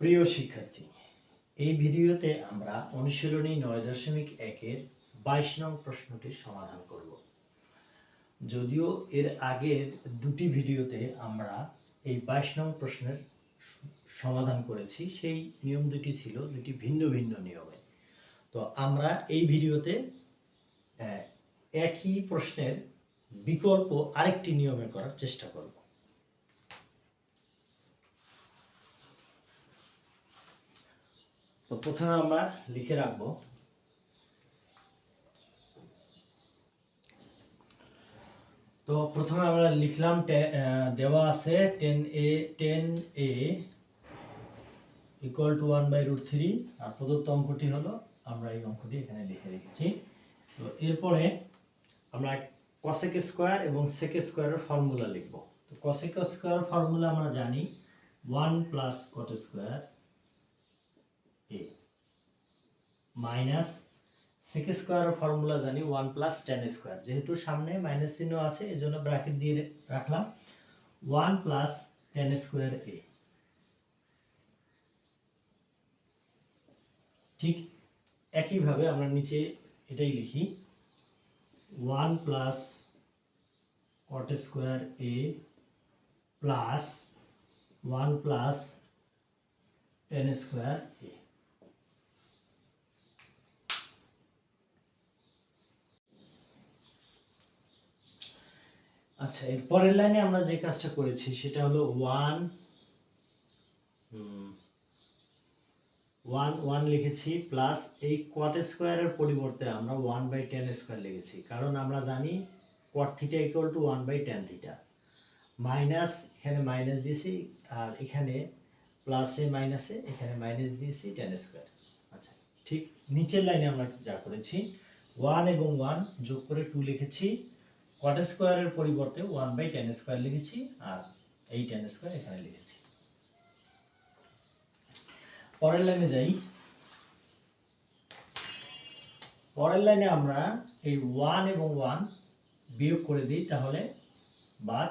প্রিয় শিক্ষার্থী, এই ভিডিওতে আমরা অনুশীলনী নয় দশমিক একের বাইশ নং প্রশ্নটির সমাধান করব। যদিও এর আগের দুটি ভিডিওতে আমরা এই বাইশ নং প্রশ্নের সমাধান করেছি, সেই নিয়ম দুটি ছিল, দুটি ভিন্ন ভিন্ন নিয়মে। তো আমরা এই ভিডিওতে একই প্রশ্নের বিকল্প আরেকটি নিয়মে করার চেষ্টা করব। তো প্রথমে আমরা লিখে রাখব। তো প্রথমে আমরা লিখলাম দেওয়া আছে tan A tan A equal to one by root three আর প্রদত্ত অঙ্কটি হলো, আমরা এই অঙ্কটি এখানে লিখে রেখেছি। তো এরপরে আমরা কসেক স্কোয়ার এবং সেক স্কোয়ারের ফর্মুলা লিখব। তো কসেক স্কোয়ার ফর্মুলা আমরা জানি one plus cot square minus sec স্কোয়ারের ফর্মুলা জানি ওয়ান প্লাস টেন স্কোয়ার যেহেতু সামনে মাইনাস চিহ্ন আছে এই জন্য ব্র্যাকেট দিয়ে রাখলাম। One plus tan square A ঠিক একইভাবে আমরা নিচে এটাই লিখি। One plus cot square A plus one plus tan square A আচ্ছা এর পরের লাইনে আমরা যে কাজটা করেছি সেটা হলো ওয়ান ওয়ান ওয়ান লিখেছি প্লাস এই কট স্কোয়ারের পরিবর্তে আমরা ওয়ান বাই টেন স্কোয়ার লিখেছি। কারণ আমরা জানি cot theta equal to one by tan theta minus এখানে মাইনাস দিয়েছি আর এখানে প্লাসে মাইনাসে এখানে মাইনাস দিয়েছি টেন স্কোয়ার আচ্ছা ঠিক নিচের লাইনে আমরা যা করেছি ওয়ান এবং ওয়ান যোগ করে টু লিখেছি। কট স্কোয়ারের পরিবর্তে ওয়ান বাই টেন স্কোয়ার লিখেছি আর এই টেন স্কোয়ার এখানে লিখেছি। পরের লাইনে যাই। পরের লাইনে আমরা এই ওয়ান এবং ওয়ান বিয়োগ করে দিই তাহলে বাদ।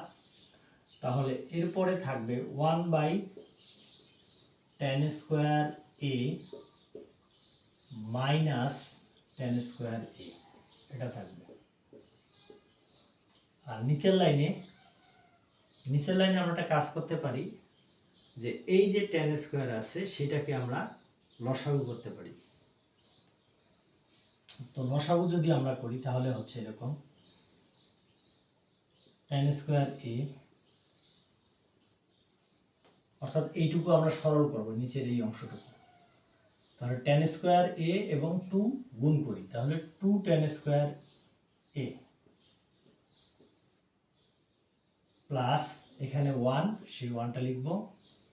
তাহলে এরপরে থাকবে one by tan square A minus tan square A এটা থাকবে। আর নিচের লাইনে নিচের লাইনে আমরা একটা কাজ করতে পারি যে এই যে টেন স্কোয়ার আছে, সেটাকে আমরা লসাগু করতে পারি। তো লসাগু যদি আমরা করি, তাহলে হচ্ছে এরকম। টেন স্কোয়ার এ অর্থাৎ এইটুকু আমরা সরল করব, নিচের এই অংশটুকু। তাহলে টেন স্কোয়ার এ এবং টু গুণ করি, তাহলে two tan square A plus এখানে ওয়ান সেই ওয়ানটা লিখব,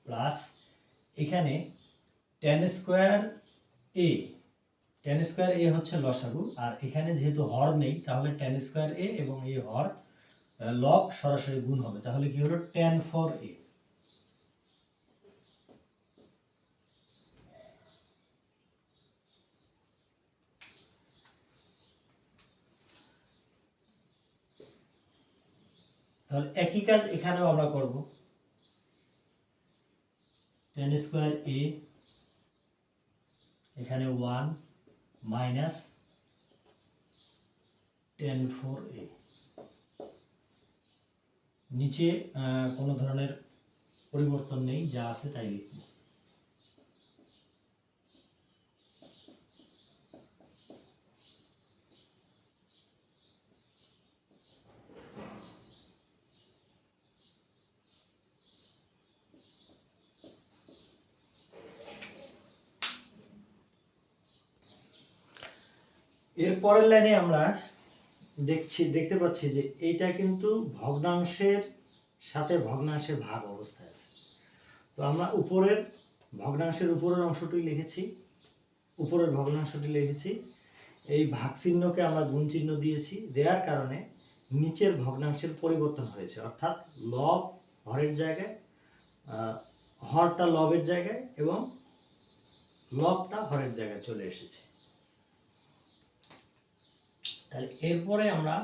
প্লাস এখানে tan square A tan square A হচ্ছে লসাগু, আর এখানে যেহেতু হর নেই, তাহলে টেন স্কোয়ার এ এবং এই হর লব সরাসরি গুণ হবে, তাহলে কি হলো? টেন ফর এ তাহলে একই কাজ এখানেও আমরা করব। টেন স্কোয়ার এ এখানে one minus tan four A নিচে কোনো ধরনের পরিবর্তন নেই, যা আছে তাই লিখব। এর পরের লাইনে আমরা দেখছি, দেখতে পাচ্ছি যে এইটা কিন্তু ভগ্নাংশের সাথে ভগ্নাংশের ভাগ অবস্থায় আছে। তো আমরা উপরের ভগ্নাংশের উপরের অংশটি লিখেছি, উপরের ভগ্নাংশটি লিখেছি। এই ভাগ চিহ্নকে আমরা গুণ চিহ্ন দিয়েছি, দেওয়ার কারণে নিচের ভগ্নাংশের পরিবর্তন হয়েছে। অর্থাৎ লব হরের জায়গায় হরটা লবের জায়গায় এবং লবটা হরের জায়গায় চলে এসেছে। তাহলে এরপরে আমরা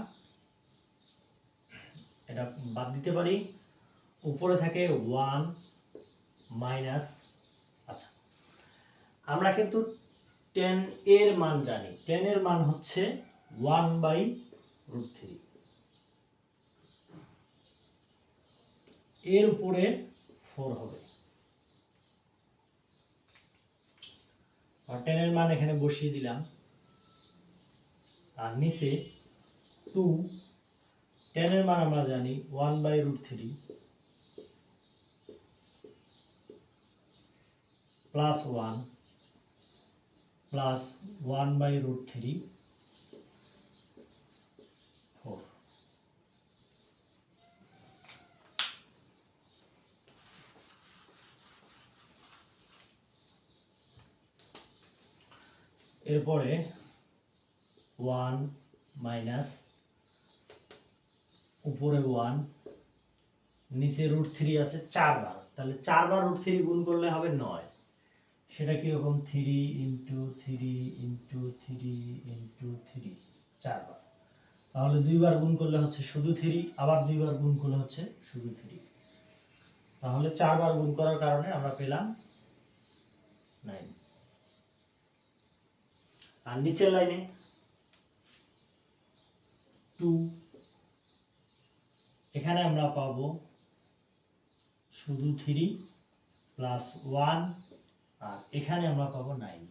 এটা বাদ দিতে পারি। উপরে থাকে ওয়ান মাইনাস আচ্ছা। আমরা কিন্তু টেন এর মান জানি। টেন এর মান হচ্ছে ওয়ান বাই রুট থ্রি। এর উপরে ফোর হবে। টেনের মান এখানে বসিয়ে দিলাম। আর নিচে টু টেনের মান আমরা জানি one by root three plus one plus one by root three four এরপরে ওয়ান মাইনাস উপরে ওয়ান, নিচে রুট থ্রি আছে চারবার। তাহলে চারবার রুট থ্রি গুণ করলে হবে নয়। সেটা কীরকম? Three into three into three into three, চারবার। তাহলে দুইবার গুণ করলে হচ্ছে শুধু থ্রি, আবার দুইবার গুণ করলে হচ্ছে শুধু থ্রি। তাহলে চারবার গুণ করার কারণে আমরা পেলাম নাইন। আর নিচের লাইনে টু। এখানে আমরা পাবো শুধু থ্রি প্লাস ওয়ান আর এখানে আমরা পাবো নাইন